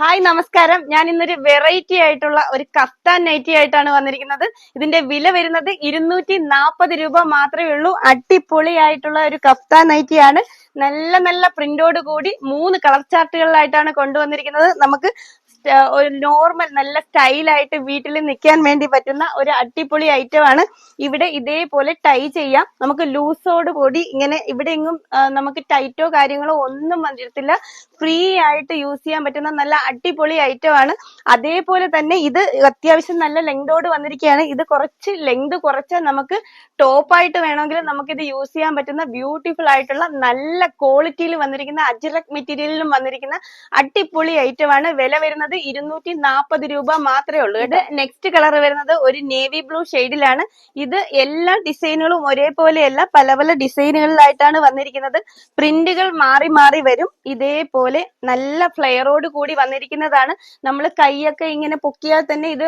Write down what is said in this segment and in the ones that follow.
Hi നമസ്കാരം. ഞാൻ ഇന്നൊരു വെറൈറ്റി ആയിട്ടുള്ള ഒരു കഫ്താൻ നൈറ്റി ആയിട്ടാണ് വന്നിരിക്കുന്നത്. ഇതിന്റെ വില വരുന്നത് ഇരുന്നൂറ്റി നാൽപ്പത് രൂപ മാത്രമേ ഉള്ളൂ. അടിപൊളിയായിട്ടുള്ള ഒരു കഫ്താൻ നൈറ്റിയാണ് നല്ല നല്ല പ്രിന്റോട് കൂടി മൂന്ന് കളർ ചാർട്ടുകളിലായിട്ടാണ് കൊണ്ടുവന്നിരിക്കുന്നത്. നമുക്ക് ഒരു നോർമൽ നല്ല സ്റ്റൈലായിട്ട് വീട്ടിൽ നിൽക്കാൻ വേണ്ടി പറ്റുന്ന ഒരു അടിപൊളി ഐറ്റം ആണ്. ഇവിടെ ഇതേപോലെ ടൈ ചെയ്യാം. നമുക്ക് ലൂസോട് കൂടി ഇങ്ങനെ ഇവിടെ എങ്ങും നമുക്ക് ടൈറ്റോ കാര്യങ്ങളോ ഒന്നും വന്നിട്ടില്ല. ഫ്രീ ആയിട്ട് യൂസ് ചെയ്യാൻ പറ്റുന്ന നല്ല അടിപൊളി ഐറ്റം ആണ്. അതേപോലെ തന്നെ ഇത് അത്യാവശ്യം നല്ല ലെങ്തോട് വന്നിരിക്കുകയാണ്. ഇത് കുറച്ച് ലെങ്ത് കുറച്ച് നമുക്ക് ടോപ്പായിട്ട് വേണമെങ്കിൽ നമുക്ക് ഇത് യൂസ് ചെയ്യാൻ പറ്റുന്ന ബ്യൂട്ടിഫുൾ ആയിട്ടുള്ള നല്ല ക്വാളിറ്റിയിൽ വന്നിരിക്കുന്ന അജ്രക് മെറ്റീരിയലിലും വന്നിരിക്കുന്ന അടിപൊളി ഐറ്റം ആണ്. വില വരുന്നത് ഇരുന്നൂറ്റി നാൽപ്പത് രൂപ മാത്രമേ ഉള്ളൂ ഇത് നെക്സ്റ്റ് കളർ വരുന്നത് ഒരു നേവി ബ്ലൂ ഷെയ്ഡിലാണ് ഇത് എല്ലാ ഡിസൈനുകളും ഒരേപോലെയല്ല പല പല ഡിസൈനുകളിലായിട്ടാണ് വന്നിരിക്കുന്നത്. പ്രിന്റുകൾ മാറി മാറി വരും. ഇതേപോലെ നല്ല ഫ്ലെയറോട് കൂടി വന്നിരിക്കുന്നതാണ്. നമ്മൾ കൈയൊക്കെ ഇങ്ങനെ പൊക്കിയാൽ തന്നെ ഇത്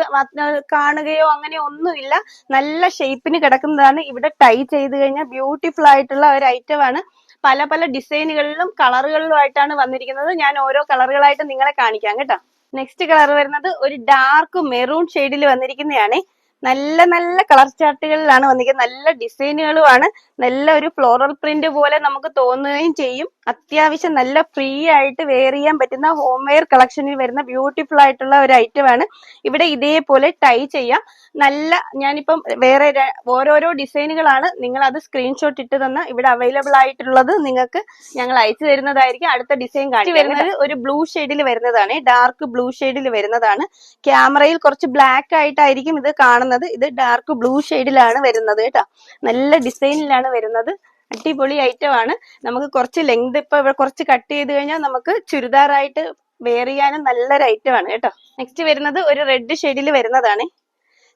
കാണുകയോ അങ്ങനെ ഒന്നുമില്ല. നല്ല ഷേപ്പിന് കിടക്കുന്നതാണ്. ഇവിടെ ടൈ ചെയ്ത് കഴിഞ്ഞാൽ ബ്യൂട്ടിഫുൾ ആയിട്ടുള്ള ഒരു ഐറ്റം ആണ്. പല പല ഡിസൈനുകളിലും കളറുകളിലും ആയിട്ടാണ് വന്നിരിക്കുന്നത്. ഞാൻ ഓരോ കളറുകളായിട്ട് നിങ്ങളെ കാണിക്കാം കേട്ടോ. നെക്സ്റ്റ് കളർ വരുന്നത് ഒരു ഡാർക്ക് മെറൂൺ ഷെയ്ഡിൽ വന്നിരിക്കുന്നതാണ്. നല്ല നല്ല കളർ ചാർട്ടുകളിലാണ് വന്നിരിക്കുന്നത്. നല്ല ഡിസൈനുകളുമാണ്. നല്ല ഒരു ഫ്ലോറൽ പ്രിന്റ് പോലെ നമുക്ക് തോന്നുകയും ചെയ്യും. അത്യാവശ്യം നല്ല ഫ്രീ ആയിട്ട് വെയർ ചെയ്യാൻ പറ്റുന്ന ഹോം വെയർ കളക്ഷനിൽ വരുന്ന ബ്യൂട്ടിഫുൾ ആയിട്ടുള്ള ഒരു ഐറ്റം ആണ്. ഇവിടെ ഇതേപോലെ ടൈ ചെയ്യാം. നല്ല ഞാനിപ്പം വേറെ ഓരോരോ ഡിസൈനുകളാണ് നിങ്ങൾ അത് സ്ക്രീൻഷോട്ട് ഇട്ട് തന്ന ഇവിടെ അവൈലബിൾ ആയിട്ടുള്ളത് നിങ്ങൾക്ക് ഞങ്ങൾ അയച്ചു തരുന്നതായിരിക്കും. അടുത്ത ഡിസൈൻ കാണിച്ചു വരുന്നത് ഒരു ബ്ലൂ ഷെയ്ഡിൽ വരുന്നതാണ്. ഡാർക്ക് ബ്ലൂ ഷെയ്ഡിൽ വരുന്നതാണ്. ക്യാമറയിൽ കുറച്ച് ബ്ലാക്ക് ആയിട്ടായിരിക്കും ഇത് കാണുന്നത്. ഇത് ഡാർക്ക് ബ്ലൂ ഷെയ്ഡിലാണ് വരുന്നത് കേട്ടോ. നല്ല ഡിസൈനിലാണ് വരുന്നത്. അടിപൊളി ഐറ്റം ആണ്. നമുക്ക് കുറച്ച് ലെങ്ത് ഇപ്പൊ കുറച്ച് കട്ട് ചെയ്ത് കഴിഞ്ഞാൽ നമുക്ക് ചുരിദാറായിട്ട് വെയർ ചെയ്യാനും നല്ലൊരു ഐറ്റം ആണ് കേട്ടോ. നെക്സ്റ്റ് വരുന്നത് ഒരു റെഡ് ഷെയ്ഡിൽ വരുന്നതാണ്.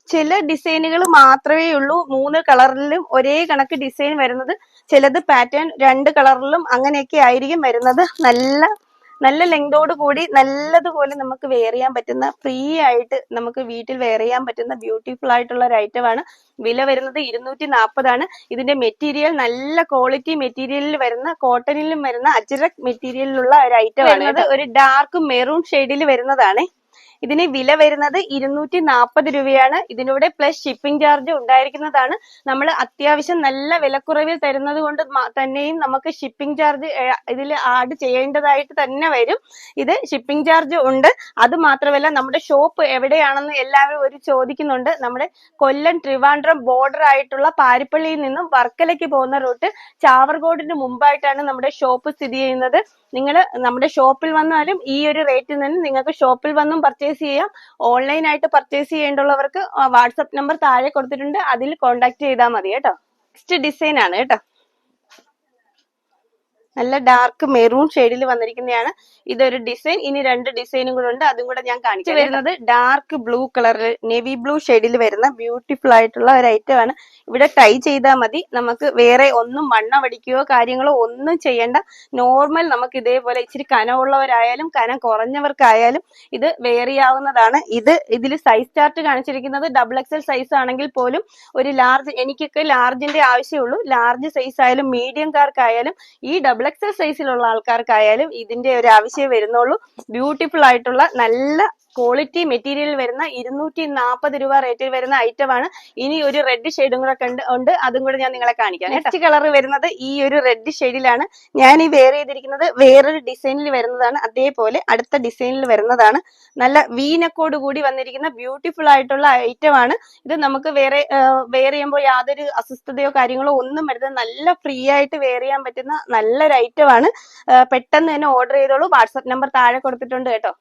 ചില ഡിസൈനുകൾ മാത്രമേ ഉള്ളൂ. മൂന്ന് കളറിലും ഒരേ കണക്ക് ഡിസൈൻ വരുന്നത്. ചിലത് പാറ്റേൺ രണ്ട് കളറിലും അങ്ങനെയൊക്കെ ആയിരിക്കും വരുന്നത്. നല്ല നല്ല ലെങ്തോട് കൂടി നല്ലതുപോലെ നമുക്ക് വെയർ ചെയ്യാൻ പറ്റുന്ന ഫ്രീ ആയിട്ട് നമുക്ക് വീട്ടിൽ വെയർ ചെയ്യാൻ പറ്റുന്ന ബ്യൂട്ടിഫുൾ ആയിട്ടുള്ള ഒരു ഐറ്റം ആണ്. വില വരുന്നത് ഇരുന്നൂറ്റി നാൽപ്പതാണ് ഇതിന്റെ മെറ്റീരിയൽ നല്ല ക്വാളിറ്റി മെറ്റീരിയലിൽ വരുന്ന കോട്ടണിലും വരുന്ന അജ്രക് മെറ്റീരിയലിലുള്ള ഒരു ഐറ്റം ആണ്. ഒരു ഡാർക്ക് മെറൂൺ ഷെയ്ഡിൽ വരുന്നതാണ്. ഇതിന് വില വരുന്നത് ഇരുന്നൂറ്റി നാൽപ്പത് രൂപയാണ്. ഇതിലൂടെ പ്ലസ് ഷിപ്പിംഗ് ചാർജ് ഉണ്ടായിരിക്കുന്നതാണ്. നമ്മൾ അത്യാവശ്യം നല്ല വിലക്കുറവിൽ തരുന്നത് കൊണ്ട് തന്നെയും നമുക്ക് ഷിപ്പിംഗ് ചാർജ് ഇതിൽ ആഡ് ചെയ്യേണ്ടതായിട്ട് തന്നെ വരും. ഇത് ഷിപ്പിംഗ് ചാർജ് ഉണ്ട്. അത് മാത്രമല്ല നമ്മുടെ ഷോപ്പ് എവിടെയാണെന്ന് എല്ലാവരും ഒരു ചോദിക്കുന്നുണ്ട്. നമ്മുടെ കൊല്ലം ട്രിവാൻഡ്രം ബോർഡർ ആയിട്ടുള്ള പാരിപ്പള്ളിയിൽ നിന്നും വർക്കലയ്ക്ക് പോകുന്ന റൂട്ട് ചാവർകോടിന് മുമ്പായിട്ടാണ് നമ്മുടെ ഷോപ്പ് സ്ഥിതി ചെയ്യുന്നത്. നിങ്ങൾ നമ്മുടെ ഷോപ്പിൽ വന്നാലും ഈ ഒരു റേറ്റിൽ നിന്ന് നിങ്ങൾക്ക് ഷോപ്പിൽ വന്നും പർച്ചേസ് ചെയ്യാം. ഓൺലൈൻ ആയിട്ട് പർച്ചേസ് ചെയ്യേണ്ടുള്ളവർക്ക് വാട്സപ്പ് നമ്പർ താഴെ കൊടുത്തിട്ടുണ്ട്. അതിൽ കോൺടാക്ട് ചെയ്താൽ മതി കേട്ടോ. നെക്സ്റ്റ് ഡിസൈൻ ആണ് കേട്ടോ. നല്ല ഡാർക്ക് മെറൂൺ ഷെയ്ഡിൽ വന്നിരിക്കുന്നതാണ് ഇതൊരു ഡിസൈൻ ഇനി രണ്ട് ഡിസൈനും കൂടെ ഉണ്ട്. അതും കൂടെ ഞാൻ കാണിച്ചു വരുന്നത് ഡാർക്ക് ബ്ലൂ കളറിൽ നേവി ബ്ലൂ ഷെയ്ഡിൽ വരുന്ന ബ്യൂട്ടിഫുൾ ആയിട്ടുള്ള ഒരു ഐറ്റം ആണ്. ഇവിടെ ടൈ ചെയ്താൽ മതി. നമുക്ക് വേറെ ഒന്നും മണ്ണ വടിക്കുകയോ കാര്യങ്ങളോ ഒന്നും ചെയ്യേണ്ട. നോർമൽ നമുക്ക് ഇതേപോലെ ഇച്ചിരി കനമുള്ളവരായാലും കനം കുറഞ്ഞവർക്കായാലും ഇത് വെയർ ചെയ്യാവുന്നതാണ് ഇത് ഇതിൽ സൈസ് ചാർട്ട് കാണിച്ചിരിക്കുന്നത് ഡബിൾ എക്സൽ സൈസ് ആണെങ്കിൽ പോലും ഒരു ലാർജ് എനിക്കൊക്കെ ലാർജിന്റെ ആവശ്യമുള്ളൂ ലാർജ് സൈസ് ആയാലും മീഡിയംകാർക്കായാലും ഈ ഡബിൾ എക്സൽ സൈസിലുള്ള ആൾക്കാർക്കായാലും ഇതിന്റെ ഒരു ആവശ്യമേ വരുന്നുള്ളൂ. ബ്യൂട്ടിഫുൾ ആയിട്ടുള്ള നല്ല ക്വാളിറ്റി മെറ്റീരിയൽ വരുന്ന ഇരുന്നൂറ്റി നാൽപ്പത് രൂപ റേറ്റിൽ വരുന്ന ഐറ്റം ആണ്. ഇനി ഒരു റെഡ് ഷെയ്ഡും കൂടെ കണ്ട് ഉണ്ട്. അതും കൂടെ ഞാൻ നിങ്ങളെ കാണിക്കാം നെക്സ്റ്റ് കളർ വരുന്നത് ഈ ഒരു റെഡ് ഷെയ്ഡിലാണ് ഞാൻ ഈ വെയർ ചെയ്തിരിക്കുന്നത് വേറൊരു ഡിസൈനിൽ വരുന്നതാണ്. അതേപോലെ അടുത്ത ഡിസൈനിൽ വരുന്നതാണ്. നല്ല വീനക്കോട് കൂടി വന്നിരിക്കുന്ന ബ്യൂട്ടിഫുൾ ആയിട്ടുള്ള ഐറ്റം ആണ്. ഇത് നമുക്ക് വേറെ വെയർ ചെയ്യുമ്പോൾ യാതൊരു അസ്വസ്ഥതയോ കാര്യങ്ങളോ ഒന്നും വരുന്നത് നല്ല ഫ്രീ ആയിട്ട് വെയർ ചെയ്യാൻ പറ്റുന്ന നല്ലൊരു ഐറ്റം ആണ്. പെട്ടെന്ന് തന്നെ ഓർഡർ ചെയ്തോളൂ. വാട്സപ്പ് നമ്പർ താഴെ കൊടുത്തിട്ടുണ്ട് കേട്ടോ.